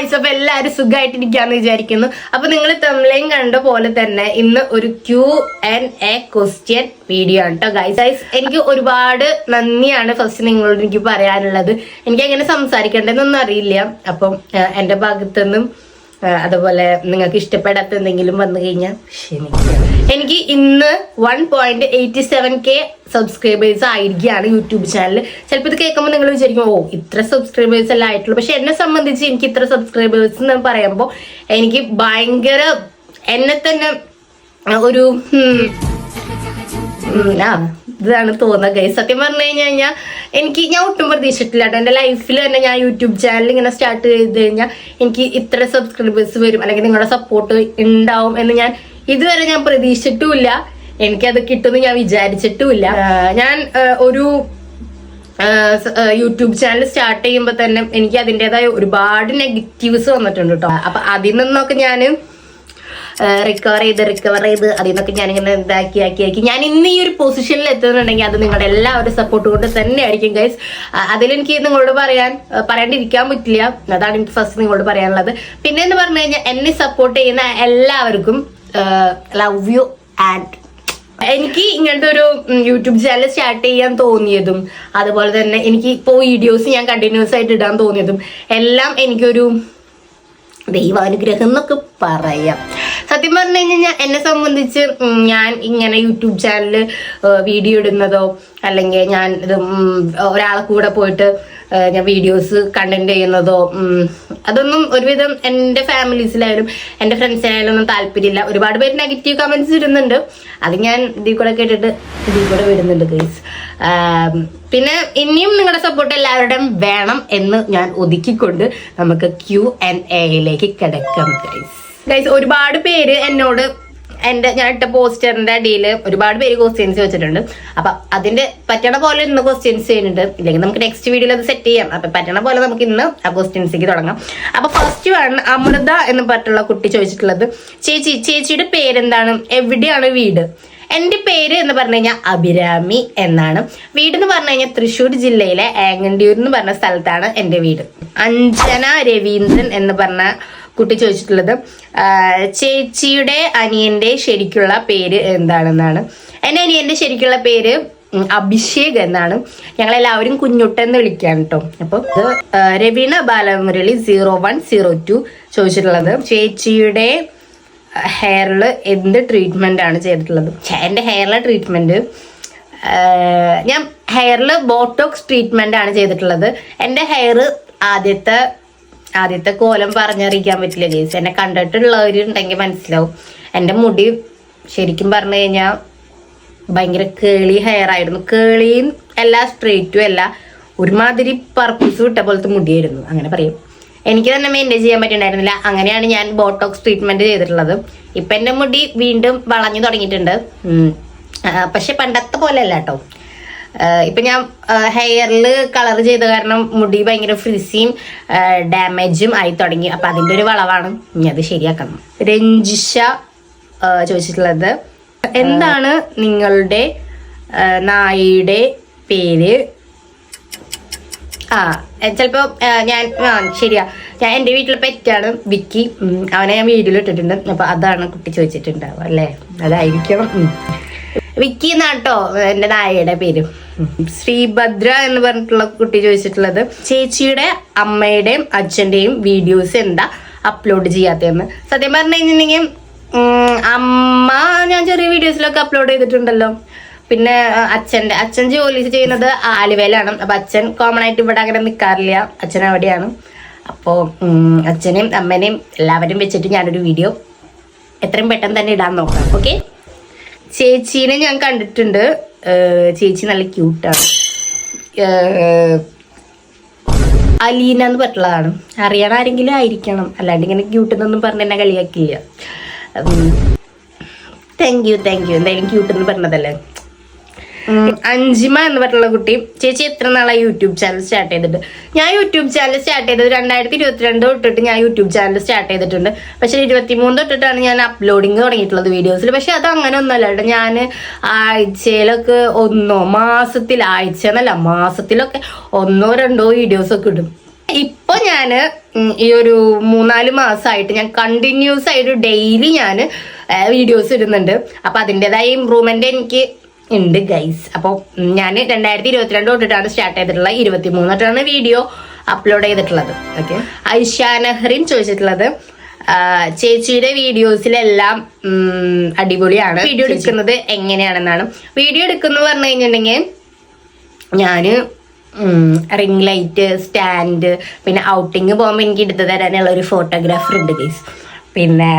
Guys അപ്പൊ എല്ലാരും സുഖമായിട്ടിരിക്കാന്ന് വിചാരിക്കുന്നു. അപ്പൊ നിങ്ങൾ തമിഴയും കണ്ട പോലെ തന്നെ ഇന്ന് ഒരു Q and A question video ആണ് കേട്ടോ ഗൈസ് ഗൈസ് എനിക്ക് ഒരുപാട് നന്ദിയാണ് ഫസ്റ്റ് നിങ്ങളോട് എനിക്ക് പറയാനുള്ളത്. എനിക്ക് എങ്ങനെ സംസാരിക്കേണ്ടതെന്നൊന്നും അറിയില്ല. അപ്പം എന്റെ ഭാഗത്തുനിന്നും അതുപോലെ നിങ്ങൾക്ക് ഇഷ്ടപ്പെടാത്ത എന്തെങ്കിലും വന്നു കഴിഞ്ഞാൽ ക്ഷമിക്കുക. എനിക്ക് ഇന്ന് one point eighty seven K subscribers ആയിരിക്കുകയാണ് യൂട്യൂബ് ചാനൽ ചിലപ്പോൾ ഇത് കേൾക്കുമ്പോൾ നിങ്ങൾ വിചാരിക്കും ഓ ഇത്ര സബ്സ്ക്രൈബേഴ്സ് അല്ല ആയിട്ടുള്ളൂ. പക്ഷെ എന്നെ സംബന്ധിച്ച് എനിക്ക് ഇത്ര സബ്സ്ക്രൈബേഴ്സ് എന്ന് പറയുമ്പോൾ എനിക്ക് ഭയങ്കര എന്നെ തന്നെ ഒരു ഇതാണ് തോന്നുന്നത് ഗൈസ് സത്യം പറഞ്ഞു കഴിഞ്ഞു കഴിഞ്ഞാൽ എനിക്ക് ഞാൻ ഒട്ടും പ്രതീക്ഷിച്ചിട്ടില്ല കേട്ടോ. എന്റെ ലൈഫിൽ തന്നെ ഞാൻ യൂട്യൂബ് ചാനൽ ഇങ്ങനെ സ്റ്റാർട്ട് ചെയ്ത് കഴിഞ്ഞാൽ എനിക്ക് ഇത്ര സബ്സ്ക്രൈബേഴ്സ് വരും. അല്ലെങ്കിൽ നിങ്ങളുടെ സപ്പോർട്ട് ഉണ്ടാവും എന്ന് ഞാൻ ഇതുവരെ ഞാൻ പ്രതീക്ഷിച്ചിട്ടുമില്ല. എനിക്കത് കിട്ടുമെന്ന് ഞാൻ വിചാരിച്ചിട്ടുമില്ല. ഞാൻ ഒരു യൂട്യൂബ് ചാനൽ സ്റ്റാർട്ട് ചെയ്യുമ്പോൾ തന്നെ എനിക്ക് അതിന്റെതായ ഒരുപാട് നെഗറ്റീവ്സ് വന്നിട്ടുണ്ട് കേട്ടോ അപ്പൊ അതിൽ നിന്നൊക്കെ ഞാൻ റിക്കവർ ചെയ്ത് റിക്കവർ ചെയ്ത് അതിൽ നിന്നൊക്കെ ഞാനിങ്ങനെ ഇതാക്കി ആക്കി ആക്കി. ഞാൻ ഇന്ന് ഈ ഒരു പൊസിഷനിൽ എത്തുന്നുണ്ടെങ്കിൽ അത് നിങ്ങളുടെ എല്ലാവരുടെ സപ്പോർട്ട് കൊണ്ട് തന്നെ ആയിരിക്കും ഗൈസ് അതിലെനിക്ക് നിങ്ങളോട് പറയാൻ പറയാണ്ടിരിക്കാൻ പറ്റില്ല. അതാണ് എനിക്ക് ഫസ്റ്റ് നിങ്ങളോട് പറയാനുള്ളത്. പിന്നെ എന്ന് പറഞ്ഞു കഴിഞ്ഞാൽ എന്നെ സപ്പോർട്ട് ചെയ്യുന്ന എല്ലാവർക്കും ലവ് യു ആൻഡ് എനിക്ക് ഇങ്ങനത്തെ ഒരു യൂട്യൂബ് ചാനൽ സ്റ്റാർട്ട് ചെയ്യാൻ തോന്നിയതും അതുപോലെ തന്നെ എനിക്ക് ഇപ്പോൾ വീഡിയോസ് ഞാൻ കണ്ടിന്യൂസ് ആയിട്ട് ഇടാൻ തോന്നിയതും എല്ലാം എനിക്കൊരു ദൈവാനുഗ്രഹം എന്നൊക്കെ പറയാം. സത്യം പറഞ്ഞു കഴിഞ്ഞാൽ എന്നെ സംബന്ധിച്ച് ഞാൻ ഇങ്ങനെ യൂട്യൂബ് ചാനലിൽ വീഡിയോ ഇടുന്നതോ അല്ലെങ്കിൽ ഞാൻ ഇത് ഒരാളെ കൂടെ പോയിട്ട് ഞാൻ വീഡിയോസ് കണ്ടന്റ് ചെയ്യുന്നതോ അതൊന്നും ഒരുവിധം എന്റെ ഫാമിലീസിലായാലും എന്റെ ഫ്രണ്ട്സിനായാലും ഒന്നും താല്പര്യമില്ല. ഒരുപാട് പേര് നെഗറ്റീവ് കമന്റ്സ് ഇടുന്നുണ്ട്. അത് ഞാൻ ഇതിൽ കൂടെ കേട്ടിട്ട് ഇതിൽ കൂടെ വിടുന്നുണ്ട് ഗൈസ് പിന്നെ ഇനിയും നിങ്ങളുടെ സപ്പോർട്ട് എല്ലാവരുടെയും വേണം എന്ന് ഞാൻ ഒതുക്കിക്കൊണ്ട് നമുക്ക് ക്യൂ ആൻഡ് എയിലേക്ക് കിടക്കാം ഗൈസ് ഒരുപാട് പേര് എന്നോട് എന്റെ ഞാൻ ഇട്ട പോസ്റ്ററിന്റെ അടിയിൽ ഒരുപാട് പേര് ക്വസ്റ്റ്യൻസ് വെച്ചിട്ടുണ്ട്. അപ്പൊ അതിന്റെ പറ്റണ പോലെ ഇന്ന് ക്വസ്റ്റ്യൻസ് ചെയ്യുന്നുണ്ട്. ഇല്ലെങ്കിൽ നമുക്ക് നെക്സ്റ്റ് വീഡിയോയിൽ അത് സെറ്റ് ചെയ്യാം. അപ്പൊ പറ്റണ പോലെ നമുക്ക് ഇന്ന് ആ ക്വസ്റ്റ്യൻസിലേക്ക് തുടങ്ങാം. അപ്പൊ ഫസ്റ്റ് വൺ അമൃത എന്ന് പറഞ്ഞിട്ടുള്ള കുട്ടി ചോദിച്ചിട്ടുള്ളത് ചേച്ചി ചേച്ചിയുടെ പേരെന്താണ്? എവിടെയാണ് വീട്? എന്റെ പേര് എന്ന് പറഞ്ഞു കഴിഞ്ഞാൽ അഭിരാമി എന്നാണ്. വീട് എന്ന് പറഞ്ഞു കഴിഞ്ഞാൽ തൃശ്ശൂർ ജില്ലയിലെ ഏങ്ങണ്ടിയൂർ എന്ന് പറഞ്ഞ സ്ഥലത്താണ് എന്റെ വീട്. അഞ്ജന രവീന്ദ്രൻ എന്ന് പറഞ്ഞ കുട്ടി ചോദിച്ചിട്ടുള്ളത്. ചേച്ചിയുടെ അനിയന്റെ ശരിക്കുള്ള പേര് എന്താണെന്നാണ്. എന്റെ അനിയന്റെ ശരിക്കുള്ള പേര് അഭിഷേക് എന്നാണ്. ഞങ്ങൾ എല്ലാവരും കുഞ്ഞുട്ടെന്ന് വിളിക്കാൻ കേട്ടോ. അപ്പൊ Raveena Balamurali zero one zero two ചോദിച്ചിട്ടുള്ളത്. ചേച്ചിയുടെ ഹെയറിൽ എന്ത് ട്രീറ്റ്മെന്റ് ആണ് ചെയ്തിട്ടുള്ളത്? എന്റെ ഹെയറിലെ ട്രീറ്റ്മെന്റ് ഞാൻ ഹെയറിൽ ബോട്ടോക്സ് ട്രീറ്റ്മെന്റ് ആണ് ചെയ്തിട്ടുള്ളത്. എന്റെ ഹെയർ ആദ്യത്തെ ആദ്യത്തെ കോലം പറഞ്ഞറിയിക്കാൻ പറ്റില്ല ഗേസ് എന്നെ കണ്ടിട്ടുള്ളവരുണ്ടെങ്കിൽ മനസ്സിലാവും. എന്റെ മുടി ശരിക്കും പറഞ്ഞു കഴിഞ്ഞാൽ ഭയങ്കര കേളി ഹെയർ ആയിരുന്നു. കേളിയും അല്ല സ്ട്രെയിറ്റും അല്ല. ഒരുമാതിരി പർപ്പിസ് വിട്ട പോലത്തെ മുടിയായിരുന്നു. അങ്ങനെ പറയും. എനിക്ക് തന്നെ മെയിന്റെയിൻ ചെയ്യാൻ പറ്റുന്നുണ്ടായിരുന്നില്ല അങ്ങനെയാണ് ഞാൻ ബോട്ടോക്സ് ട്രീറ്റ്മെന്റ് ചെയ്തിട്ടുള്ളത്. ഇപ്പൊ എന്റെ മുടി വീണ്ടും വളഞ്ഞു തുടങ്ങിയിട്ടുണ്ട്. പക്ഷെ പണ്ടത്തെ പോലെ അല്ല കേട്ടോ ഇപ്പൊ ഞാൻ ഹെയറിൽ കളർ ചെയ്ത കാരണം മുടി ഭയങ്കര ഫ്രിസിയും ഡാമേജും ആയി തുടങ്ങി. അപ്പൊ അതിന്റെ ഒരു വളവാണ് ഇനി അത് ശരിയാക്കണം. രഞ്ജിഷ ചോദിച്ചിട്ടുള്ളത് എന്താണ് നിങ്ങളുടെ നായയുടെ പേര്? ആ ചിലപ്പോ ഞാൻ ആ ശരിയാ. ഞാൻ എന്റെ വീട്ടിലെ പെറ്റാണ് വിക്കി. അവനെ ഞാൻ വീട്ടിലിട്ടിട്ടുണ്ട്. ഇട്ടിട്ടുണ്ട് അപ്പൊ അതാണ് കുട്ടി ചോദിച്ചിട്ടുണ്ടാവുക അല്ലേ? അതായിരിക്കണം വിക്കി എന്നാട്ടോ എന്റെ നായയുടെ പേര്. ശ്രീഭദ്ര എന്ന് പറഞ്ഞിട്ടുള്ള കുട്ടി ചോദിച്ചിട്ടുള്ളത്. ചേച്ചിയുടെ അമ്മയുടെയും അച്ഛന്റെയും വീഡിയോസ് എന്താ അപ്ലോഡ് ചെയ്യാത്തതെന്ന്. സത്യം പറഞ്ഞു കഴിഞ്ഞിട്ടുണ്ടെങ്കിൽ അമ്മ ഞാൻ ചെറിയ വീഡിയോസിലൊക്കെ അപ്ലോഡ് ചെയ്തിട്ടുണ്ടല്ലോ. പിന്നെ അച്ഛന്റെ അച്ഛൻ ജോലി ചെയ്യുന്നത് ആലുവയിലാണ്. അപ്പൊ അച്ഛൻ കോമൺ ആയിട്ട് ഇവിടെ അങ്ങനെ നിൽക്കാറില്ല അച്ഛൻ അവിടെയാണ്. അപ്പോൾ അച്ഛനെയും അമ്മനെയും എല്ലാവരും വെച്ചിട്ട് ഞാനൊരു വീഡിയോ എത്രയും പെട്ടെന്ന് തന്നെ ഇടാൻ നോക്കാം. ഓക്കെ ചേച്ചീനെ ഞാൻ കണ്ടിട്ടുണ്ട്. ചേച്ചി നല്ല ക്യൂട്ടാണ് അലീന എന്ന് പറഞ്ഞുള്ളതാണ് അറിയണ ആരെങ്കിലും ആയിരിക്കണം. അല്ലാണ്ട് ഇങ്ങനെ ക്യൂട്ടെന്നൊന്നും പറഞ്ഞ് എന്നെ കളിയാക്കില്ല. താങ്ക് യു താങ്ക് യു എന്തായാലും ക്യൂട്ടെന്ന് പറഞ്ഞതല്ലേ? ഉം, അഞ്ജിമ എന്ന് പറഞ്ഞുള്ള കുട്ടി ചേച്ചി എത്ര നാളായി യൂട്യൂബ് ചാനൽ സ്റ്റാർട്ട് ചെയ്തിട്ട്? ഞാൻ യൂട്യൂബ് ചാനൽ സ്റ്റാർട്ട് ചെയ്തത് രണ്ടായിരത്തി ഇരുപത്തിരണ്ട് തൊട്ടിട്ട് ഞാൻ യൂട്യൂബ് ചാനൽ സ്റ്റാർട്ട് ചെയ്തിട്ടുണ്ട്. പക്ഷെ ഇരുപത്തിമൂന്ന് തൊട്ടിട്ടാണ് ഞാൻ അപ്ലോഡിങ് തുടങ്ങിയിട്ടുള്ളത് വീഡിയോസിൽ പക്ഷെ അത് അങ്ങനെ ഒന്നല്ല ഞാൻ ആഴ്ചയിലൊക്കെ ഒന്നോ മാസത്തിൽ ആഴ്ച എന്നല്ല മാസത്തിലൊക്കെ ഒന്നോ രണ്ടോ വീഡിയോസ് ഒക്കെ ഇടും. ഇപ്പൊ ഞാൻ ഈ ഒരു മൂന്നാൽ മാസമായിട്ട് ഞാൻ കണ്ടിന്യൂസ് ആയിട്ട് ഡെയിലി ഞാൻ വീഡിയോസ് ഇടുന്നുണ്ട്. അപ്പൊ അതിന്റെതായ ഇമ്പ്രൂവ്മെന്റ് എനിക്ക് ഉണ്ട് ഗൈസ് അപ്പോൾ ഞാൻ രണ്ടായിരത്തി ഇരുപത്തിരണ്ട് തൊട്ടിട്ടാണ് സ്റ്റാർട്ട് ചെയ്തിട്ടുള്ള ഇരുപത്തി മൂന്നിട്ടാണ് വീഡിയോ അപ്ലോഡ് ചെയ്തിട്ടുള്ളത്. ഓക്കെ ഐഷാ നെഹ്റിൻ ചോദിച്ചിട്ടുള്ളത് ചേച്ചിയുടെ വീഡിയോസിലെല്ലാം അടിപൊളിയാണ്. വീഡിയോ എടുക്കുന്നത് എങ്ങനെയാണെന്നാണ്. വീഡിയോ എടുക്കുന്നു പറഞ്ഞു കഴിഞ്ഞിട്ടുണ്ടെങ്കിൽ ഞാൻ റിംഗ് ലൈറ്റ് സ്റ്റാൻഡ് പിന്നെ ഔട്ടിങ് പോകുമ്പോൾ എനിക്ക് എടുത്തു തരാനുള്ള ഒരു ഫോട്ടോഗ്രാഫർ ഉണ്ട് ഗൈസ് പിന്നെ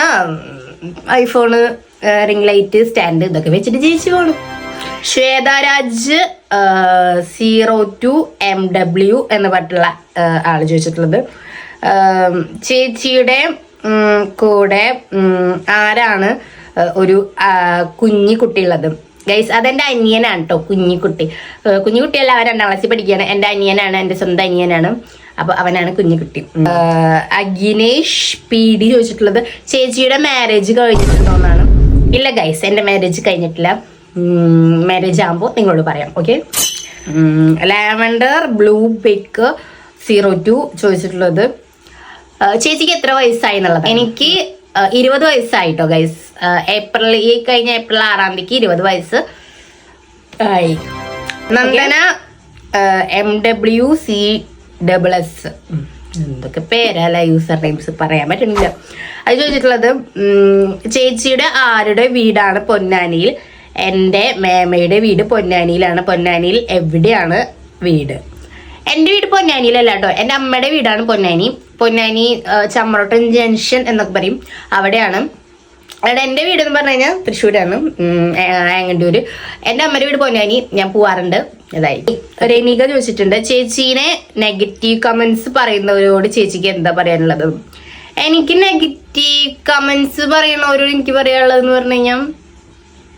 ആ ഐഫോണ് റിംഗ് ലൈറ്റ് സ്റ്റാൻഡ് ഇതൊക്കെ വെച്ചിട്ട് ജയിച്ചു പോണു. Shwetharaj zero two M W എന്ന് പറഞ്ഞിട്ടുള്ള ആൾ ചോദിച്ചിട്ടുള്ളത്. ചേച്ചിയുടെ കൂടെ ആരാണ് ഒരു കുഞ്ഞി കുട്ടിയുള്ളത്? ഗൈസ് അതെന്റെ അനിയനാണ് കേട്ടോ. കുഞ്ഞിക്കുട്ടി കുഞ്ഞിക്കുട്ടിയല്ല അവൻ രണ്ടാം ക്ലാസ്സിൽ പഠിക്കുകയാണ് എന്റെ അനിയനാണ് എന്റെ സ്വന്തം അനിയനാണ്. അപ്പൊ അവനാണ് കുഞ്ഞിക്കുട്ടി അഖിനേഷ് പി ഡി ചോദിച്ചിട്ടുള്ളത് ചേച്ചിയുടെ മാരേജ് കഴിഞ്ഞിട്ടുണ്ടോന്നാണ് ഇല്ല ഗൈസ് എന്റെ മാരേജ് കഴിഞ്ഞിട്ടില്ല. മാരേജ് ആകുമ്പോൾ നിങ്ങളോട് പറയാം okay lavender blue pick zero two ചോദിച്ചിട്ടുള്ളത്. ചേച്ചിക്ക് എത്ര വയസ്സായി എന്നുള്ളത്? എനിക്ക് ഇരുപത് വയസ്സായിട്ടോ ഗൈസ് ഏപ്രിൽ ഈ കഴിഞ്ഞ ഏപ്രിൽ ആറാം തീയതിക്ക് ഇരുപത് വയസ്സ് ആയി. Nandana M W C double S എന്തൊക്കെ പേരല്ല യൂസർ നെയിംസ് പറയാൻ പറ്റുന്നില്ല അത് ചോദിച്ചിട്ടുള്ളത് ചേച്ചിയുടെ ആരുടെ വീടാണ് പൊന്നാനിയിൽ? എന്റെ മേമയുടെ വീട് പൊന്നാനിയിലാണ്. പൊന്നാനിയിൽ എവിടെയാണ് വീട്? എന്റെ വീട് പൊന്നാനിയിലല്ല കേട്ടോ എന്റെ അമ്മയുടെ വീടാണ് പൊന്നാനി. പൊന്നാനി ചമ്മറോട്ടൻ ജംഗ്ഷൻ എന്നൊക്കെ പറയും. അവിടെയാണ് അവിടെ എന്റെ വീട് എന്ന് പറഞ്ഞു കഴിഞ്ഞാൽ തൃശ്ശൂരാണ്. ആങ്ങണ്ടൂര് എന്റെ അമ്മയുടെ വീട് പൊന്നാനി. ഞാൻ പോവാറുണ്ട്. ഇതായി രനിക ചോദിച്ചിട്ടുണ്ട് ചേച്ചീനെ നെഗറ്റീവ് കമന്റ്സ് പറയുന്നവരോട് ചേച്ചിക്ക് എന്താ പറയാനുള്ളത്? എനിക്ക് നെഗറ്റീവ് കമന്റ്സ് പറയുന്നവരോട് എനിക്ക് പറയാനുള്ളതെന്ന് പറഞ്ഞു കഴിഞ്ഞാൽ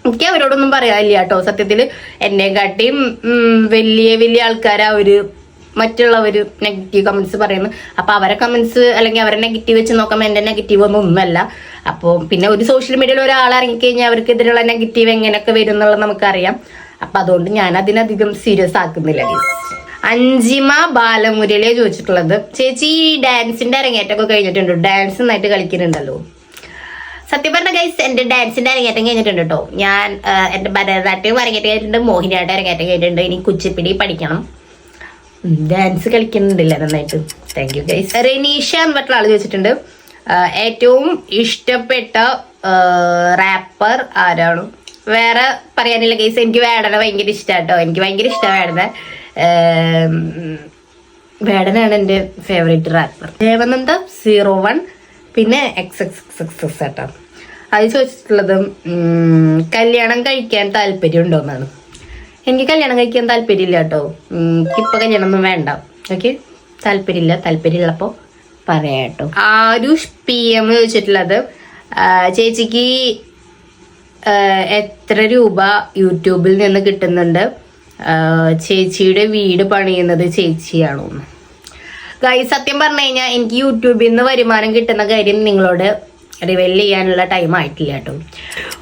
എനിക്ക് അവരോടൊന്നും പറയാനില്ല കേട്ടോ. സത്യത്തിൽ എന്നെ കാട്ടിയും വലിയ വലിയ ആൾക്കാരാ അവർ. മറ്റുള്ളവര് നെഗറ്റീവ് കമൻസ് പറയുന്നു. അപ്പൊ അവരെ കമൻസ് അല്ലെങ്കിൽ അവരെ നെഗറ്റീവ് വെച്ച് നോക്കുമ്പോൾ എന്റെ നെഗറ്റീവ് ഒന്നും ഒന്നുമല്ല അപ്പോൾ പിന്നെ ഒരു സോഷ്യൽ മീഡിയയിൽ ഒരാൾ ഇറങ്ങിക്കഴിഞ്ഞാൽ അവർക്കെതിരെയുള്ള നെഗറ്റീവ് എങ്ങനെയൊക്കെ വരും എന്നുള്ളത് നമുക്കറിയാം. അപ്പൊ അതുകൊണ്ട് ഞാൻ അതിനധികം സീരിയസ് ആക്കുന്നില്ല. അഞ്ചിമ ബാലമുരളിയെ ചോദിച്ചിട്ടുള്ളത് ചേച്ചി ഈ ഡാൻസിന്റെ അരങ്ങേറ്റമൊക്കെ കഴിഞ്ഞിട്ടുണ്ട്? ഡാൻസ് നന്നായിട്ട് കളിക്കുന്നുണ്ടല്ലോ. സത്യം പറഞ്ഞ ഗൈസ് എന്റെ ഡാൻസിന്റെ അരങ്ങേറ്റം കഴിഞ്ഞിട്ടുണ്ട് കേട്ടോ ഞാൻ എന്റെ ഭരതനാട്യം അരങ്ങേറ്റം കഴിഞ്ഞിട്ടുണ്ട് മോഹിനിയാട്ടം അരങ്ങേറ്റം കഴിഞ്ഞിട്ടുണ്ട്. ഇനി കുച്ചിപ്പിടി പഠിക്കണം. ഡാൻസ് കളിക്കുന്നുണ്ടല്ലേ നന്നായിട്ട്. താങ്ക് യു ഗൈസ് റെനീഷ എന്ന് പറഞ്ഞ ആൾ ചോദിച്ചിട്ടുണ്ട്. ഏറ്റവും ഇഷ്ടപ്പെട്ട റാപ്പർ ആരാണ്? വേറെ പറയാനില്ല ഗൈസ് എനിക്ക് വേടന ഭയങ്കര ഇഷ്ടാട്ടോ. എനിക്ക് ഭയങ്കര ഇഷ്ടമാണ് വേടന. വേടനാണ് എന്റെ favourite rapper Devananda zero one പിന്നെ X X X X X ആട്ടോ. അത് ചോദിച്ചിട്ടുള്ളത് കല്യാണം കഴിക്കാൻ താല്പര്യം ഉണ്ടോന്നാണ് എനിക്ക് കല്യാണം കഴിക്കാൻ താല്പര്യമില്ല കേട്ടോ. എനിക്കിപ്പോൾ കല്യാണം ഒന്നും വേണ്ട. ഓക്കെ താല്പര്യമില്ല താല്പര്യമുള്ളപ്പോൾ പറയാം കേട്ടോ. ആരുഷ് പി എം ചോദിച്ചിട്ടുള്ളത് ചേച്ചിക്ക് എത്ര രൂപ യൂട്യൂബിൽ നിന്ന് കിട്ടുന്നുണ്ട്? ചേച്ചിയുടെ വീട് പണിയുന്നത് ചേച്ചിയാണോ ഗായി സത്യം പറഞ്ഞു കഴിഞ്ഞാൽ എനിക്ക് യൂട്യൂബിൽ നിന്ന് വരുമാനം കിട്ടുന്ന കാര്യം നിങ്ങളോട് റിവെൽ ചെയ്യാനുള്ള ടൈം ആയിട്ടില്ല കേട്ടോ.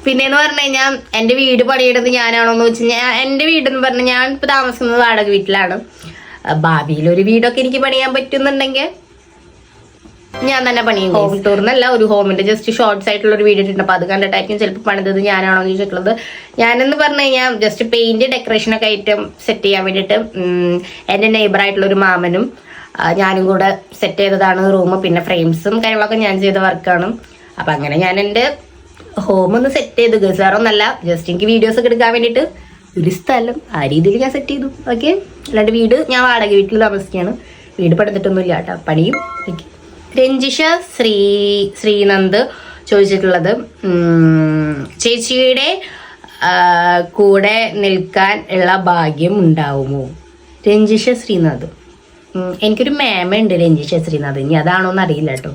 പിന്നെയെന്ന് പറഞ്ഞു കഴിഞ്ഞാൽ എന്റെ വീട് പണിയെടുത്ത് ഞാനാണോ എന്ന് വെച്ച് കഴിഞ്ഞാൽ എന്റെ വീടെന്ന് പറഞ്ഞാൽ ഞാൻ ഇപ്പോൾ താമസിക്കുന്നത് വാടക വീട്ടിലാണ്. ഭാവിയിൽ ഒരു വീടൊക്കെ എനിക്ക് പണിയാൻ പറ്റുന്നുണ്ടെങ്കിൽ ഞാൻ തന്നെ പണിയും ഹോം ടൂർ എന്നല്ല ഒരു ഹോമിന്റെ ജസ്റ്റ് ഷോർട്സ് ആയിട്ടുള്ള ഒരു വീഡിയോ ഇട്ടുണ്ട് അപ്പൊ അത് കണ്ടിട്ടായിരിക്കും ചിലപ്പോൾ പണിതത് ഞാനാണോ എന്ന് ചോദിച്ചിട്ടുള്ളത്. ഞാനെന്ന് പറഞ്ഞു കഴിഞ്ഞാൽ ജസ്റ്റ് പെയിന്റ് ഡെക്കറേഷൻ ഒക്കെ ആയിട്ട് സെറ്റ് ചെയ്യാൻ വേണ്ടിയിട്ട് എന്റെ നെയ്ബർ ആയിട്ടുള്ള ഒരു മാമനും ഞാനും കൂടെ സെറ്റ് ചെയ്തതാണ് റൂം പിന്നെ ഫ്രെയിംസും കാര്യങ്ങളൊക്കെ ഞാൻ ചെയ്ത വർക്കാണ് അപ്പൊ അങ്ങനെ ഞാൻ എന്റെ ഹോം ഒന്ന് സെറ്റ് ചെയ്തു. ഗസാറൊന്നല്ല ജസ്റ്റ് എനിക്ക് വീഡിയോസ് ഒക്കെ എടുക്കാൻ വേണ്ടിയിട്ട് ഒരു സ്ഥലം ആ രീതിയിൽ ഞാൻ സെറ്റ് ചെയ്തു. ഓക്കെ അല്ലാണ്ട് വീട് ഞാൻ വാടക വീട്ടിൽ താമസിക്കുകയാണ്. വീട് പണിതിട്ടൊന്നുമില്ല കേട്ടോ. പണിയും ഓക്കെ രഞ്ജിഷ ശ്രീ ശ്രീനന്ദ് ചോദിച്ചിട്ടുള്ളത് ചേച്ചിയുടെ കൂടെ നിൽക്കാൻ ഉള്ള ഭാഗ്യം ഉണ്ടാവുമോ? രഞ്ജിഷ ശ്രീനാഥ് എനിക്കൊരു മേമ ഉണ്ട് രഞ്ജിഷ ശ്രീനാഥ് ഇനി അതാണോ എന്ന് അറിയില്ല കേട്ടോ.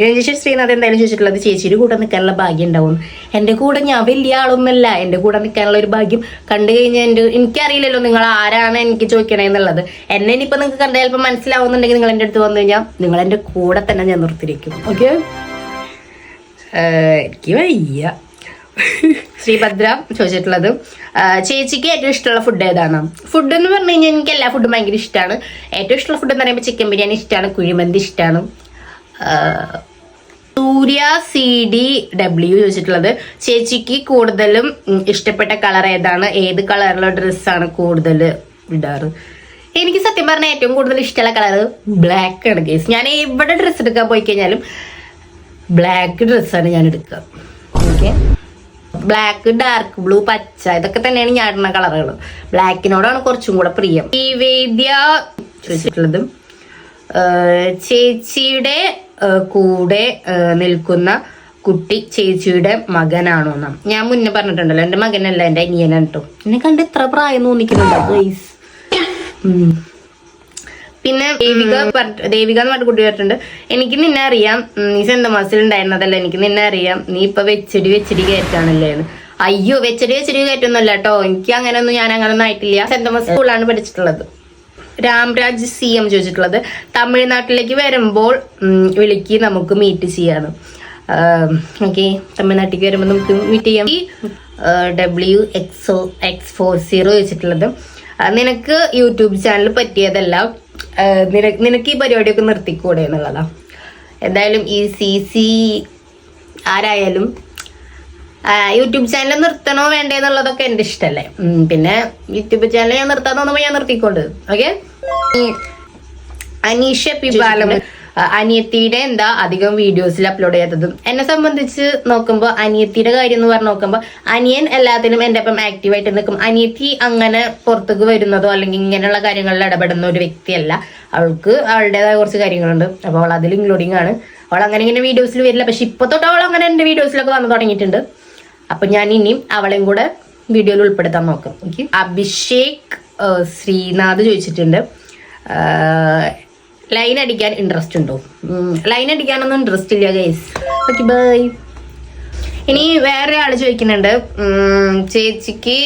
രഞ്ജിഷ ശ്രീനാഥ് എന്തായാലും ചോദിച്ചിട്ടുള്ളത് ചേച്ചിയുടെ കൂടെ നിൽക്കാനുള്ള ഭാഗ്യം ഉണ്ടാവും. എന്റെ കൂടെ ഞാൻ വലിയ ആളൊന്നുമല്ല. എന്റെ കൂടെ നിൽക്കാനുള്ള ഒരു ഭാഗ്യം കണ്ടു കഴിഞ്ഞാൽ എന്റെ എനിക്കറിയില്ലല്ലോ നിങ്ങൾ ആരാണ് എനിക്ക് ചോദിക്കണേ എന്നുള്ളത്. എന്നെ ഇനിയിപ്പോൾ നിങ്ങൾക്ക് കണ്ടാൽ ചിലപ്പോൾ മനസ്സിലാവുന്നുണ്ടെങ്കിൽ നിങ്ങൾ എന്റെ അടുത്ത് വന്നു കഴിഞ്ഞാൽ നിങ്ങൾ എന്റെ കൂടെ തന്നെ ഞാൻ നിർത്തിയിരിക്കും. ഓക്കെ എനിക്ക് വയ്യ. ശ്രീഭദ്ര ചോദിച്ചിട്ടുള്ളത് ചേച്ചിക്ക് ഏറ്റവും ഇഷ്ടമുള്ള ഫുഡ് ഏതാണ്? ഫുഡ് എന്ന് പറഞ്ഞു കഴിഞ്ഞാൽ എനിക്ക് എല്ലാ ഫുഡും ഭയങ്കര ഇഷ്ടമാണ്. ഏറ്റവും ഇഷ്ടമുള്ള ഫുഡ് എന്ന് പറയുമ്പോൾ ചിക്കൻ ബിരിയാണി ഇഷ്ടമാണ് കുഴിമന്തി ഇഷ്ടമാണ്. സൂര്യ സി ഡി ഡബ്ല്യു ചോദിച്ചിട്ടുള്ളത്. ചേച്ചിക്ക് കൂടുതലും ഇഷ്ടപ്പെട്ട കളർ ഏതാണ്? ഏത് കളറിലുള്ള ഡ്രസ്സാണ് കൂടുതൽ ഇടാറ്? എനിക്ക് സത്യം പറഞ്ഞാൽ ഏറ്റവും കൂടുതൽ ഇഷ്ടമുള്ള കളർ ബ്ലാക്ക് ആണ് കേസ് ഞാൻ എവിടെ ഡ്രസ്സ് എടുക്കാൻ പോയി കഴിഞ്ഞാലും ബ്ലാക്ക് ഡ്രസ്സാണ് ഞാൻ എടുക്കുക. ഓക്കെ ബ്ലാക്ക് ഡാർക്ക് ബ്ലൂ പച്ച ഇതൊക്കെ തന്നെയാണ് ഞാൻ ഇടുന്ന കളറുകൾ ബ്ലാക്കിനോടാണ് കുറച്ചും കൂടെ പ്രിയം. ഈ വേദ്യ ചോദിച്ചിട്ടുള്ളത് ചേച്ചിയുടെ കൂടെ നിൽക്കുന്ന കുട്ടി ചേച്ചിയുടെ മകനാണോ എന്നാ ഞാൻ മുന്നേ പറഞ്ഞിട്ടുണ്ടല്ലോ എന്റെ മകനല്ല എന്റെ അനിയനാണ് കേട്ടോ എന്നെ കണ്ട് ഇത്ര പ്രായം തോന്നിക്കുന്നുണ്ടോ പ്ലീസ് പിന്നെ ദേവിക ദേവിക എന്ന് പറഞ്ഞ കുട്ടി പറഞ്ഞിട്ടുണ്ട് എനിക്ക് നിന്നെ അറിയാം. നീ സെന്റ് മാസിൽ ഉണ്ടായിരുന്നതല്ല? എനിക്ക് നിന്നെ അറിയാം. നീ ഇപ്പൊ വെച്ചടി വെച്ചടി കയറ്റാണല്ലേ അയ്യോ വെച്ചടി വെച്ചടി കയറ്റൊന്നുമല്ല കേട്ടോ എനിക്ക് അങ്ങനെ ഒന്നും ഞാൻ അങ്ങനെ ഒന്നും ആയിട്ടില്ല സെന്റ് മാസ് സ്കൂളാണ് പഠിച്ചിട്ടുള്ളത്. രാംരാജ് സി എം ചോദിച്ചിട്ടുള്ളത്. തമിഴ്നാട്ടിലേക്ക് വരുമ്പോൾ വിളിക്ക് നമുക്ക് മീറ്റ് ചെയ്യാന്ന്. ഓക്കെ തമിഴ്നാട്ടിലേക്ക് വരുമ്പോൾ നമുക്ക് മീറ്റ് ചെയ്യാം. ഡബ്ല്യു എക്സോ എക്സ് ഫോർ സീറോ ചോദിച്ചിട്ടുള്ളത്. നിനക്ക് യൂട്യൂബ് ചാനൽ പറ്റിയതല്ല. നിനക്ക് ഈ പരിപാടിയൊക്കെ നിർത്തിക്കൂടെ എന്നുള്ളതാണ് എന്തായാലും ഈ സി സി ആരായാലും യൂട്യൂബ് ചാനൽ നിർത്തണോ വേണ്ടേ എന്നുള്ളതൊക്കെ എന്റെ ഇഷ്ടമല്ലേ പിന്നെ യൂട്യൂബ് ചാനൽ ഞാൻ നിർത്താൻ തോന്നുമ്പോൾ ഞാൻ നിർത്തിക്കൊണ്ട്. Okay Aneesha P Balam. അനിയത്തിയുടെ എന്താ അധികം വീഡിയോസിൽ അപ്ലോഡ് ചെയ്യാത്തതും എന്നെ സംബന്ധിച്ച് നോക്കുമ്പോൾ അനിയത്തിയുടെ കാര്യം എന്ന് പറഞ്ഞ് നോക്കുമ്പോൾ അനിയൻ എല്ലാത്തിനും എന്റെ ഒപ്പം ആക്റ്റീവായിട്ട് നിൽക്കും അനിയത്തി അങ്ങനെ പുറത്തേക്ക് വരുന്നതോ അല്ലെങ്കിൽ ഇങ്ങനെയുള്ള കാര്യങ്ങളിൽ ഇടപെടുന്ന ഒരു വ്യക്തിയല്ല. അവൾക്ക് അവളുടേതായ കുറച്ച് കാര്യങ്ങളുണ്ട്. അപ്പോൾ അവൾ അതിൽ ഇൻക്ലൂഡിങ് ആണ്. അവൾ അങ്ങനെ ഇങ്ങനെ വീഡിയോസിൽ വരില്ല. പക്ഷെ ഇപ്പൊ തൊട്ട് അവൾ അങ്ങനെ എന്റെ വീഡിയോസിലൊക്കെ വന്നു തുടങ്ങിയിട്ടുണ്ട്. അപ്പൊ ഞാൻ ഇനിയും അവളെയും കൂടെ വീഡിയോയിൽ ഉൾപ്പെടുത്താൻ നോക്കാം. ഓക്കെ അഭിഷേക് ശ്രീനാഥ് ചോദിച്ചിട്ടുണ്ട്. ലൈൻ അടിക്കാൻ ഇൻട്രസ്റ്റ് ഉണ്ടോ? ലൈൻ അടിക്കാനൊന്നും ഇൻട്രസ്റ്റ് ഇല്ല ഗൈസ് ഓക്കെ ബൈ ഇനി വേറെ ആൾ ചോദിക്കുന്നുണ്ട്. ചേച്ചിക്ക്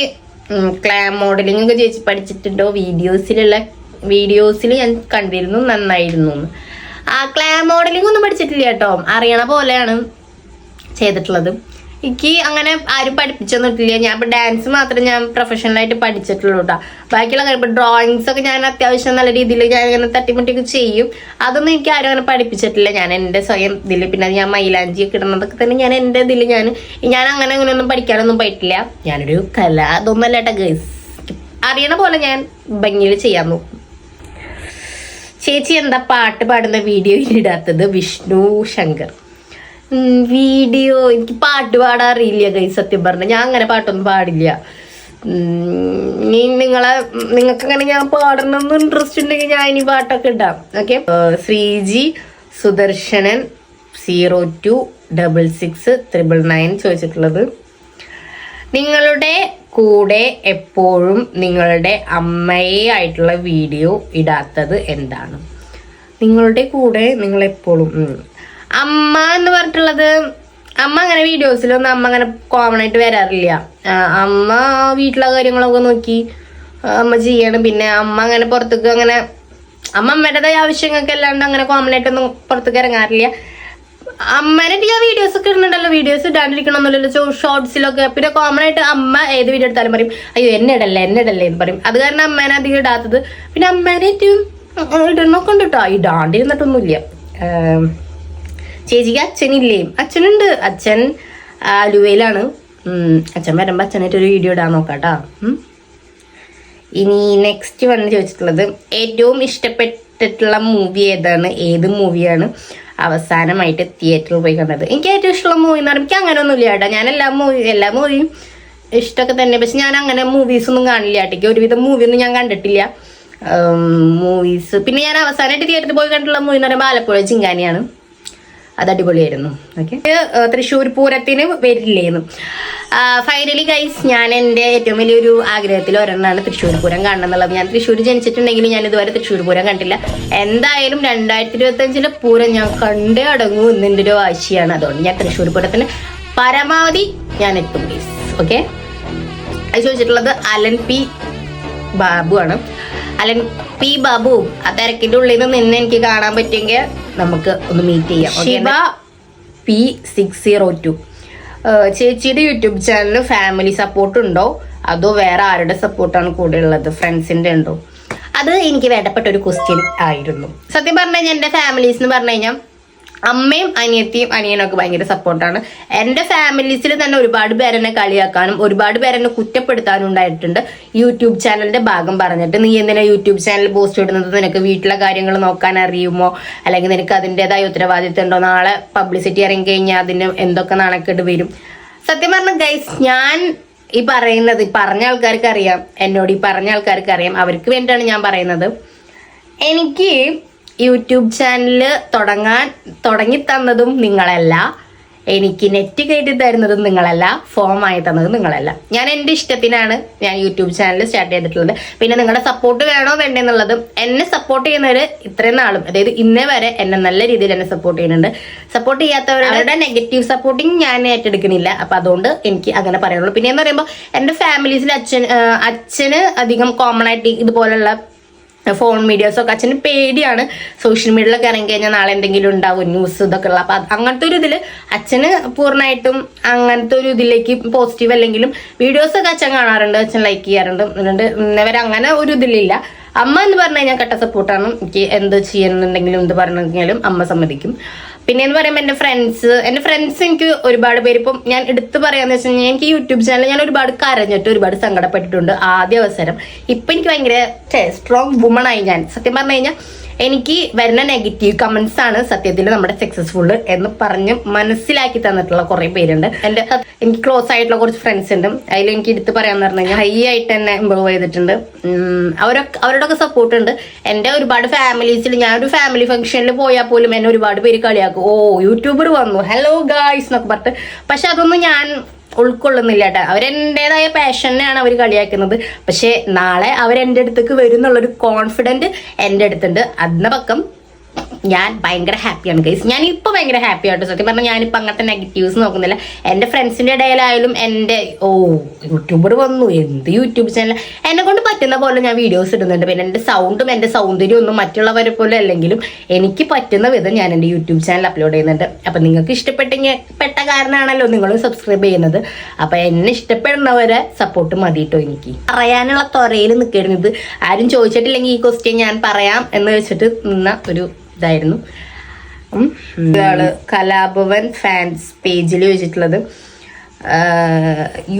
ക്ലാ മോഡലിംഗ് ഒക്കെ ചേച്ചി പഠിച്ചിട്ടുണ്ടോ? വീഡിയോസിലുള്ള വീഡിയോസിൽ ഞാൻ കണ്ടിരുന്നു നന്നായിരുന്നു ആ ക്ലാ മോഡലിംഗ് ഒന്നും പഠിച്ചിട്ടില്ല കേട്ടോ. അറിയണ പോലെയാണ് ചെയ്തിട്ടുള്ളത്. എനിക്ക് അങ്ങനെ ആരും പഠിപ്പിച്ചൊന്നിട്ടില്ല ഞാൻ ഇപ്പൊ ഡാൻസ് മാത്രമേ ഞാൻ പ്രൊഫഷണൽ ആയിട്ട് പഠിച്ചിട്ടുള്ളൂ കേട്ടോ ബാക്കിയുള്ള ഇപ്പൊ ഡ്രോയിങ്സ് ഒക്കെ ഞാൻ അത്യാവശ്യം നല്ല രീതിയിൽ ഞാൻ ഇങ്ങനെ തട്ടിമുട്ടിയൊക്കെ ചെയ്യും. അതൊന്നും എനിക്ക് ആരും അങ്ങനെ പഠിപ്പിച്ചിട്ടില്ല. ഞാൻ എന്റെ സ്വയം ഇതിൽ പിന്നെ ഞാൻ മൈലാഞ്ചി ഒക്കെ തന്നെ ഞാൻ എന്റെ ഇതിൽ ഞാൻ ഞാൻ അങ്ങനെ അങ്ങനെയൊന്നും പഠിക്കാനൊന്നും പോയിട്ടില്ല. ഞാനൊരു കല അതൊന്നും അല്ല കേട്ടോ ഗേസ് അറിയണ പോലെ ഞാൻ ഭംഗിയിൽ ചെയ്യാൻ നോക്കും. ചേച്ചി എന്താ പാട്ട് പാടുന്ന വീഡിയോയിൽ ഇടാത്തത്? വിഷ്ണു ശങ്കർ. വീഡിയോ എനിക്ക് പാട്ട് പാടാൻ അറിയില്ല കൈ സത്യം പറഞ്ഞ. ഞാൻ അങ്ങനെ പാട്ടൊന്നും പാടില്ല. നിങ്ങളെ നിങ്ങൾക്ക് അങ്ങനെ ഞാൻ പാടണമെന്ന് ഇൻട്രസ്റ്റ് ഉണ്ടെങ്കിൽ ഞാൻ ഇനി പാട്ടൊക്കെ ഇടാം. Okay Sreeji Sudarshanan zero two double six triple nine ചോദിച്ചിട്ടുള്ളത്. നിങ്ങളുടെ കൂടെ എപ്പോഴും നിങ്ങളുടെ അമ്മയെ ആയിട്ടുള്ള വീഡിയോ ഇടാത്തത് എന്താണ്? നിങ്ങളുടെ കൂടെ ഉം. അമ്മ എന്ന് പറഞ്ഞിട്ടുള്ളത് അമ്മ അങ്ങനെ വീഡിയോസിലൊന്നും അമ്മ അങ്ങനെ കോമൺ ആയിട്ട് വരാറില്ല. അമ്മ വീട്ടിലെ കാര്യങ്ങളൊക്കെ നോക്കി അമ്മ ചെയ്യണം. പിന്നെ അമ്മ അങ്ങനെ പുറത്തേക്ക് അങ്ങനെ അമ്മ അമ്മേടേതായ ആവശ്യങ്ങൾക്ക് അല്ലാണ്ട് അങ്ങനെ കോമൺ ആയിട്ടൊന്നും പുറത്തേക്ക് ഇറങ്ങാറില്ല. അമ്മേനെ ആ വീഡിയോസ് ഒക്കെ ഇടുന്നുണ്ടല്ലോ. വീഡിയോസ് ഇടാണ്ടിരിക്കണമെന്നല്ലോ ഷോർട്സിലൊക്കെ പിന്നെ കോമൺ ആയിട്ട് അമ്മ ഏത് വീഡിയോ എടുത്താലും പറയും അയ്യോ എന്നെ ഇടല്ലേ എന്നെ ഇടല്ലേ എന്ന് പറയും. അത് കാരണം അമ്മേനെ അധികം ഇടാത്തത്. പിന്നെ അമ്മേനെ ഏറ്റവും ഇടണമൊക്കെ ഉണ്ട് കേട്ടോ ഇടാണ്ടിരുന്നിട്ടൊന്നുമില്ല. ചേച്ചിക്ക് അച്ഛനില്ലേ? അച്ഛനുണ്ട്. അച്ഛൻ ആലുവയിലാണ് അച്ഛൻ വരുമ്പോൾ അച്ഛനായിട്ട് ഒരു വീഡിയോ ഇടാൻ നോക്കാട്ടാ. ഇനി നെക്സ്റ്റ് വന്ന് ചോദിച്ചിട്ടുള്ളത് ഏറ്റവും ഇഷ്ടപ്പെട്ടിട്ടുള്ള മൂവി ഏതാണ്? ഏത് മൂവിയാണ് അവസാനമായിട്ട് തിയേറ്ററിൽ പോയി കണ്ടത്? എനിക്ക് ഏറ്റവും ഇഷ്ടമുള്ള മൂവി എന്ന് പറയുമ്പോൾ എനിക്ക് അങ്ങനെ ഒന്നുമില്ല കേട്ടോ. ഞാൻ എല്ലാ മൂവി എല്ലാ മൂവിയും ഇഷ്ടമൊക്കെ തന്നെ. പക്ഷെ ഞാൻ അങ്ങനെ മൂവീസൊന്നും കാണില്ല കേട്ടോ. ഒരുവിധം മൂവിയൊന്നും ഞാൻ കണ്ടിട്ടില്ല. മൂവീസ് പിന്നെ ഞാൻ അവസാനമായിട്ട് തിയേറ്ററിൽ പോയി കണ്ടിട്ടുള്ള മൂവി എന്ന് പറയുമ്പോൾ ആലപ്പുഴ ചിങ്കാനിയാണ്. അത് അടിപൊളിയായിരുന്നു. ഓക്കെ തൃശ്ശൂർ പൂരത്തിന് വരില്ലേന്ന്. ഫൈനലി ഗൈസ് ഞാൻ എന്റെ ഏറ്റവും വലിയൊരു ആഗ്രഹത്തിൽ ഒരെണ്ണമാണ് തൃശ്ശൂർ പൂരം കാണണം എന്നുള്ളത് ഞാൻ തൃശ്ശൂർ ജനിച്ചിട്ടുണ്ടെങ്കിലും ഞാൻ ഇതുവരെ തൃശ്ശൂർ പൂരം കണ്ടില്ല എന്തായാലും രണ്ടായിരത്തി ഇരുപത്തി അഞ്ചിലെ പൂരം ഞാൻ കണ്ടേ അടങ്ങൂ എന്നിന്റെ ഒരു വാശിയാണ് അതുകൊണ്ട് ഞാൻ തൃശ്ശൂർ പൂരത്തിന് പരമാവധി ഞാൻ എത്തും ഗൈസ് ഓക്കെ അത് ചോദിച്ചിട്ടുള്ളത് അലൻ പി ബാബു ആണ്. അലൻ പി ബാബു ആ തിരക്കിന്റെ ഉള്ളിൽ നിന്ന് നിന്നെ എനിക്ക് കാണാൻ പറ്റുമെങ്കിൽ നമുക്ക് ഒന്ന് മീറ്റ് ചെയ്യാം. Shiva P six zero two ചേച്ചിയുടെ യൂട്യൂബ് ചാനലിന് ഫാമിലി സപ്പോർട്ട് ഉണ്ടോ? അതോ വേറെ ആരുടെ സപ്പോർട്ടാണ് കൂടെ ഉള്ളത് ഫ്രണ്ട്സിന്റെ ഉണ്ടോ? അത് എനിക്ക് വേണ്ടപ്പെട്ട ഒരു ക്വസ്റ്റ്യൻ ആയിരുന്നു. സത്യം പറഞ്ഞു കഴിഞ്ഞാൽ എന്റെ ഫാമിലീസ് എന്ന് പറഞ്ഞു കഴിഞ്ഞാൽ അമ്മയും അനിയത്തിയും അനിയനൊക്കെ ഭയങ്കര സപ്പോർട്ടാണ് എന്റെ ഫാമിലീസിൽ തന്നെ ഒരുപാട് പേരെന്നെ കളിയാക്കാനും ഒരുപാട് പേരെന്നെ കുറ്റപ്പെടുത്താനും ഉണ്ടായിട്ടുണ്ട്. യൂട്യൂബ് ചാനലിന്റെ ഭാഗം പറഞ്ഞിട്ട്. നീ എന്തിനാ യൂട്യൂബ് ചാനൽ പോസ്റ്റ് ഇടുന്നത്? നിനക്ക് വീട്ടിലെ കാര്യങ്ങൾ നോക്കാൻ അറിയുമോ? അല്ലെങ്കിൽ നിനക്ക് അതിന്റെതായ ഉത്തരവാദിത്തം ഉണ്ടോ? നാളെ പബ്ലിസിറ്റി ഇറങ്ങി കഴിഞ്ഞാൽ അതിന് എന്തൊക്കെ നാണക്കേട് വരും? സത്യം പറഞ്ഞ ഗൈസ് ഞാൻ ഈ പറയുന്നത് പറഞ്ഞ ആൾക്കാർക്ക് അറിയാം. എന്നോട് ഈ പറഞ്ഞ ആൾക്കാർക്ക് അറിയാം. അവർക്ക് വേണ്ടിയിട്ടാണ് ഞാൻ പറയുന്നത്. എനിക്ക് യൂട്യൂബ് ചാനൽ തുടങ്ങാൻ തുടങ്ങി തന്നതും നിങ്ങളല്ല. എനിക്ക് നെറ്റ് കയറ്റി തരുന്നതും നിങ്ങളല്ല. ഫോം ആയി തന്നതും നിങ്ങളല്ല. ഞാൻ എന്റെ ഇഷ്ടത്തിനാണ് ഞാൻ യൂട്യൂബ് ചാനൽ സ്റ്റാർട്ട് ചെയ്തിട്ടുള്ളത്. പിന്നെ നിങ്ങളുടെ സപ്പോർട്ട് വേണോ വേണ്ടെന്നുള്ളതും എന്നെ സപ്പോർട്ട് ചെയ്യുന്നവർ ഇത്രയും നാളും. അതായത് ഇന്നേ വരെ എന്നെ നല്ല രീതിയിൽ എന്നെ സപ്പോർട്ട് ചെയ്യുന്നുണ്ട്. സപ്പോർട്ട് ചെയ്യാത്തവരുടെ നെഗറ്റീവ് സപ്പോർട്ടിങ് ഞാൻ ഏറ്റെടുക്കുന്നില്ല അപ്പം അതുകൊണ്ട് എനിക്ക് അങ്ങനെ പറയാനുള്ളൂ. പിന്നെ എന്ന് പറയുമ്പോൾ എന്റെ ഫാമിലീസിൽ അച്ഛൻ അച്ഛന് അധികം കോമൺ ആയിട്ട് ഇതുപോലുള്ള ഫോൺ മീഡിയാസൊക്കെ അച്ഛന് പേടിയാണ്. സോഷ്യൽ മീഡിയയിലൊക്കെ ഇറങ്ങി കഴിഞ്ഞാൽ നാളെ എന്തെങ്കിലും ഉണ്ടാവും ന്യൂസ് ഇതൊക്കെ ഉള്ള. അപ്പൊ അങ്ങനത്തെ ഒരു ഇതിൽ അച്ഛന് പൂർണമായിട്ടും അങ്ങനത്തെ ഒരു ഇതിലേക്ക് പോസിറ്റീവ് അല്ലെങ്കിലും വീഡിയോസ് ഒക്കെ അച്ഛൻ കാണാറുണ്ട് അച്ഛൻ ലൈക്ക് ചെയ്യാറുണ്ട്. അതുകൊണ്ട് ഇന്നവരങ്ങനെ ഒരു ഇതിലില്ല. അമ്മ എന്ന് പറഞ്ഞു കഴിഞ്ഞാൽ കട്ട സപ്പോർട്ടാണ്. എനിക്ക് എന്ത് ചെയ്യണമെന്നുണ്ടെങ്കിലും എന്ത് പറഞ്ഞെങ്കിലും അമ്മ സമ്മതിക്കും. പിന്നെ എന്ന് പറയുമ്പോൾ എന്റെ ഫ്രണ്ട്സ് എന്റെ ഫ്രണ്ട്സ് എനിക്ക് ഒരുപാട് പേര് ഇപ്പം ഞാൻ എടുത്തു പറയാന്ന് വെച്ച് കഴിഞ്ഞാൽ എനിക്ക് യൂട്യൂബ് ചാനൽ ഞാൻ ഒരുപാട് കരഞ്ഞിട്ട് ഒരുപാട് സങ്കടപ്പെട്ടിട്ടുണ്ട് ആദ്യ അവസരം. ഇപ്പൊ എനിക്ക് ഭയങ്കര സ്ട്രോങ് വുമൺ ആയി ഞാൻ. സത്യം പറഞ്ഞു കഴിഞ്ഞാൽ എനിക്ക് വരുന്ന നെഗറ്റീവ് കമന്റ്സ് ആണ് സത്യത്തിൽ നമ്മുടെ സക്സസ്ഫുൾ എന്ന് പറഞ്ഞ് മനസ്സിലാക്കി തന്നിട്ടുള്ള കുറെ പേരുണ്ട്. എന്റെ എനിക്ക് ക്ലോസ് ആയിട്ടുള്ള കുറച്ച് ഫ്രണ്ട്സ് ഉണ്ട്. അതിൽ എനിക്ക് എടുത്ത് പറയാന്ന് പറഞ്ഞു കഴിഞ്ഞാൽ ഹൈ ആയിട്ട് തന്നെ ഇമ്പ്രൂവ് ചെയ്തിട്ടുണ്ട്. അവരൊക്കെ അവരോടൊക്കെ സപ്പോർട്ട് ഉണ്ട്. എന്റെ ഒരുപാട് ഫാമിലീസിൽ ഞാൻ ഒരു ഫാമിലി ഫംഗ്ഷനിൽ പോയാൽ പോലും എന്നെ ഒരുപാട് പേര് കളിയാക്കും. ഓ യൂട്യൂബർ വന്നു. ഹലോ ഗായ്സ് എന്നൊക്കെ പറഞ്ഞിട്ട്. പക്ഷെ അതൊന്നും ഞാൻ ഉൾക്കൊള്ളുന്നില്ല കേട്ടോ അവരെന്റെതായ പാഷനെയാണ് അവർ കളിയാക്കുന്നത്. പക്ഷേ നാളെ അവരെന്റെ അടുത്തേക്ക് വരും എന്നുള്ളൊരു കോൺഫിഡന്റ് എന്റെ അടുത്തുണ്ട്. അന്ന പക്കം ഞാൻ ഭയങ്കര ഹാപ്പിയാണ് ഗൈസ് ഞാൻ ഇപ്പൊ ഭയങ്കര ഹാപ്പി ആയിട്ട് സത്യം പറഞ്ഞാൽ ഞാനിപ്പോ അങ്ങനത്തെ നെഗറ്റീവ്സ് നോക്കുന്നില്ല. എന്റെ ഫ്രണ്ട്സിന്റെ ഇടയിലായാലും എന്റെ ഓ യൂട്യൂബർ വന്നു. എന്ത് യൂട്യൂബ് ചാനൽ എന്നെ കൊണ്ട് പറ്റുന്ന പോലെ ഞാൻ വീഡിയോസ് ഇടുന്നുണ്ട്. പിന്നെ എന്റെ സൗണ്ടും എന്റെ സൗന്ദര്യം ഒന്നും മറ്റുള്ളവരെ പോലെ അല്ലെങ്കിലും എനിക്ക് പറ്റുന്ന വിധം ഞാൻ എന്റെ യൂട്യൂബ് ചാനൽ അപ്ലോഡ് ചെയ്യുന്നുണ്ട്. അപ്പൊ നിങ്ങൾക്ക് ഇഷ്ടപ്പെട്ടെങ്കിൽ പെട്ട കാരണമാണല്ലോ നിങ്ങൾ സബ്സ്ക്രൈബ് ചെയ്യുന്നത്. അപ്പൊ എന്നെ ഇഷ്ടപ്പെടുന്നവരെ സപ്പോർട്ട് മതി കേട്ടോ എനിക്ക്. പറയാനുള്ള ത്വരയിൽ നിൽക്കരുത്. ആരും ചോദിച്ചിട്ടില്ലെങ്കിൽ ഈ ക്വസ്റ്റ്യൻ ഞാൻ പറയാം എന്ന് വെച്ചിട്ട് നിന്ന ഒരു ഇതായിരുന്നു. ഇതാണ് കലാഭവൻ ഫാൻസ് പേജിൽ വെച്ചിട്ടുള്ളത്.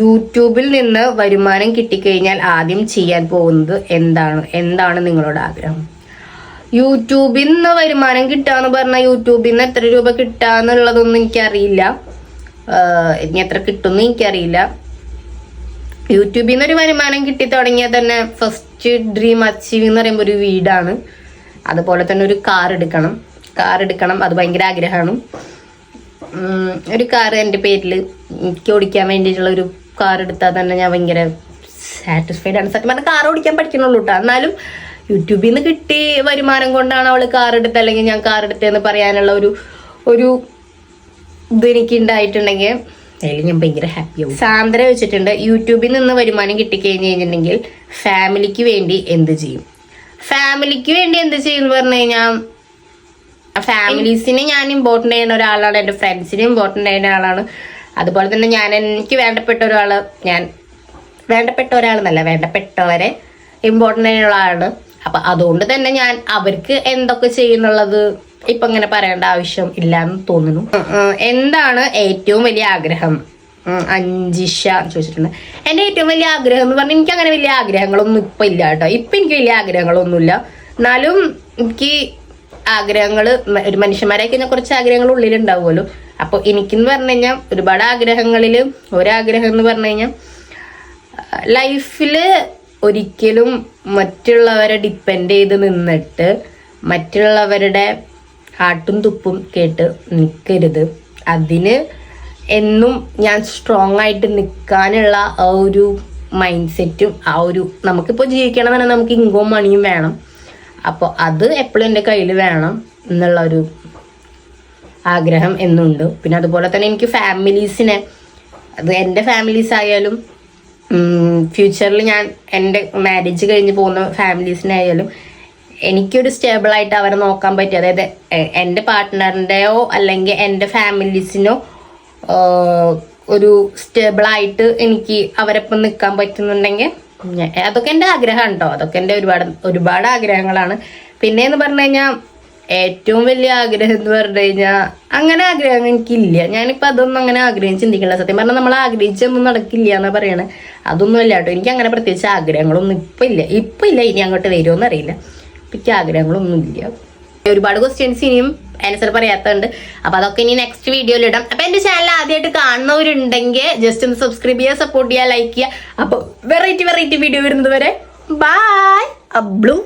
യൂട്യൂബിൽ നിന്ന് വരുമാനം കിട്ടിക്കഴിഞ്ഞാൽ ആദ്യം ചെയ്യാൻ പോകുന്നത് എന്താണ്? എന്താണ് നിങ്ങളുടെ ആഗ്രഹം? യൂട്യൂബിൽ നിന്ന് വരുമാനം കിട്ടാന്ന് പറഞ്ഞാൽ യൂട്യൂബിൽ നിന്ന് എത്ര രൂപ കിട്ടാന്നുള്ളതൊന്നും എനിക്കറിയില്ല. ഇനി എത്ര കിട്ടുമെന്ന് എനിക്കറിയില്ല. യൂട്യൂബിൽ നിന്ന് ഒരു വരുമാനം കിട്ടി തുടങ്ങിയാൽ തന്നെ ഫസ്റ്റ് ഡ്രീം അച്ചീവ് എന്ന് പറയുമ്പോൾ ഒരു വീടാണ്. അതുപോലെ തന്നെ ഒരു കാർ എടുക്കണം. കാർ എടുക്കണം. അത് ഭയങ്കര ആഗ്രഹമാണ്. ഒരു കാർ എന്റെ പേരിൽ എനിക്ക് ഓടിക്കാൻ വേണ്ടിയിട്ടുള്ള ഒരു കാർ എടുത്താൽ തന്നെ ഞാൻ ഭയങ്കര സാറ്റിസ്ഫൈഡ് ആണ്. സത്യം പറഞ്ഞാൽ കാർ ഓടിക്കാൻ പഠിക്കണുള്ളൂ കേട്ടോ എന്നാലും യൂട്യൂബിൽ നിന്ന് കിട്ടി വരുമാനം കൊണ്ടാണ് അവൾ കാർ എടുത്ത് അല്ലെങ്കിൽ ഞാൻ കാർ എടുത്തതെന്ന് പറയാനുള്ള ഒരു ഒരു ഇത് എനിക്ക് ഉണ്ടായിട്ടുണ്ടെങ്കിൽ അതിൽ ഞാൻ ഭയങ്കര ഹാപ്പിയാവും സാന്ദ്ര വെച്ചിട്ടുണ്ട്. യൂട്യൂബിൽ നിന്ന് വരുമാനം കിട്ടിക്കഴിഞ്ഞ് കഴിഞ്ഞിട്ടുണ്ടെങ്കിൽ ഫാമിലിക്ക് വേണ്ടി എന്ത് ചെയ്യും? ഫാമിലിക്ക് വേണ്ടി എന്ത് ചെയ്യുന്നു പറഞ്ഞു കഴിഞ്ഞാൽ ഫാമിലീസിനെ ഞാൻ ഇമ്പോർട്ടന്റ് ചെയ്യുന്ന ഒരാളാണ് എന്റെ ഫ്രണ്ട്സിനെ ഇമ്പോർട്ടന്റ് ചെയ്യുന്ന ആളാണ് അതുപോലെ തന്നെ ഞാൻ എനിക്ക് വേണ്ടപ്പെട്ട ഒരാൾ ഞാൻ വേണ്ടപ്പെട്ട ഒരാളെന്നല്ല വേണ്ടപ്പെട്ടവരെ ഇമ്പോർട്ടന്റ് ചെയ്യുന്ന ആളാണ് അപ്പൊ അതുകൊണ്ട് തന്നെ ഞാൻ അവർക്ക് എന്തൊക്കെ ചെയ്യുന്നുള്ളത് ഇപ്പൊ ഇങ്ങനെ പറയേണ്ട ആവശ്യം ഇല്ല എന്ന് തോന്നുന്നു എന്താണ് ഏറ്റവും വലിയ ആഗ്രഹം? അഞ്ചിഷ ചോദിച്ചിട്ടുണ്ട്. എന്റെ ഏറ്റവും വലിയ ആഗ്രഹം എന്ന് പറഞ്ഞാൽ എനിക്ക് അങ്ങനെ വലിയ ആഗ്രഹങ്ങളൊന്നും ഇപ്പൊ ഇല്ല കേട്ടോ. ഇപ്പൊ എനിക്ക് വലിയ ആഗ്രഹങ്ങളൊന്നുമില്ല. എന്നാലും എനിക്ക് ആഗ്രഹങ്ങൾ ഒരു മനുഷ്യന്മാരെ കഴിഞ്ഞാൽ കുറച്ച് ആഗ്രഹങ്ങൾ ഉള്ളിലുണ്ടാവുമല്ലോ. അപ്പൊ എനിക്കെന്ന് പറഞ്ഞു കഴിഞ്ഞാൽ ഒരുപാട് ആഗ്രഹങ്ങളിൽ ഒരാഗ്രഹം എന്ന് പറഞ്ഞു കഴിഞ്ഞാൽ ലൈഫിൽ ഒരിക്കലും മറ്റുള്ളവരെ ഡിപ്പെൻഡ് ചെയ്ത് നിന്നിട്ട് മറ്റുള്ളവരുടെ ആട്ടും തുപ്പും കേട്ട് നിൽക്കരുത് അതിന് എന്നും ഞാൻ സ്ട്രോങ് ആയിട്ട് നിൽക്കാനുള്ള ആ ഒരു മൈൻഡ് സെറ്റും ആ ഒരു നമുക്കിപ്പോൾ ജീവിക്കണമെന്നുണ്ടെങ്കിൽ നമുക്ക് ഇൻകവും മണിയും വേണം. അപ്പോൾ അത് എപ്പോഴും എന്റെ കയ്യിൽ വേണം എന്നുള്ള ഒരു ആഗ്രഹം എന്നുണ്ട്. പിന്നെ അതുപോലെ തന്നെ എനിക്ക് ഫാമിലീസിനെ അത് എന്റെ ഫാമിലീസ് ആയാലും ഫ്യൂച്ചറിൽ ഞാൻ എന്റെ മാരേജ് കഴിഞ്ഞ് പോകുന്ന ഫാമിലീസിനായാലും എനിക്കൊരു സ്റ്റേബിളായിട്ട് അവരെ നോക്കാൻ പറ്റും അതായത് എന്റെ പാർട്ട്ണറിന്റെയോ അല്ലെങ്കിൽ എന്റെ ഫാമിലീസിനോ ഒരു സ്റ്റേബിളായിട്ട് എനിക്ക് അവരൊപ്പം നിൽക്കാൻ പറ്റുന്നുണ്ടെങ്കിൽ അതൊക്കെ എന്റെ ആഗ്രഹം കേട്ടോ അതൊക്കെ എന്റെ ഒരുപാട് ഒരുപാട് ആഗ്രഹങ്ങളാണ്. പിന്നെ എന്ന് പറഞ്ഞു കഴിഞ്ഞാൽ ഏറ്റവും വലിയ ആഗ്രഹം എന്ന് പറഞ്ഞു കഴിഞ്ഞാൽ അങ്ങനെ ആഗ്രഹം എനിക്കില്ല. ഞാനിപ്പോൾ അതൊന്നും അങ്ങനെ ആഗ്രഹം ചിന്തിക്കില്ല സത്യം പറഞ്ഞാൽ നമ്മൾ ആഗ്രഹിച്ചൊന്നും നടക്കില്ല എന്നാണ് പറയണത് അതൊന്നും ഇല്ല കേട്ടോ എനിക്ക് അങ്ങനെ പ്രത്യേകിച്ച് ആഗ്രഹങ്ങളൊന്നും ഇപ്പം ഇല്ല. ഇപ്പം ഇല്ല. ഇനി അങ്ങോട്ട് വരുമോ എന്നറിയില്ല ഇപ്പം എനിക്ക് ആഗ്രഹങ്ങളൊന്നും ഇല്ല. ഒരുപാട് ക്വസ്റ്റ്യൻസ് ഇനിയും ആൻസർ പറയാത്തുണ്ട് അപ്പൊ അതൊക്കെ ഇനി നെക്സ്റ്റ് വീഡിയോയിൽ ഇടാം. അപ്പൊ എന്റെ ചാനൽ ആദ്യമായിട്ട് കാണുന്നവരുണ്ടെങ്കിൽ ജസ്റ്റ് ഒന്ന് സബ്സ്ക്രൈബ് ചെയ്യുക സപ്പോർട്ട് ചെയ്യുക ലൈക്ക് ചെയ്യുക. അപ്പൊ വെറൈറ്റി വെറൈറ്റി വീഡിയോ വരുന്നത് വരെ. ബായ് അബ്ലു.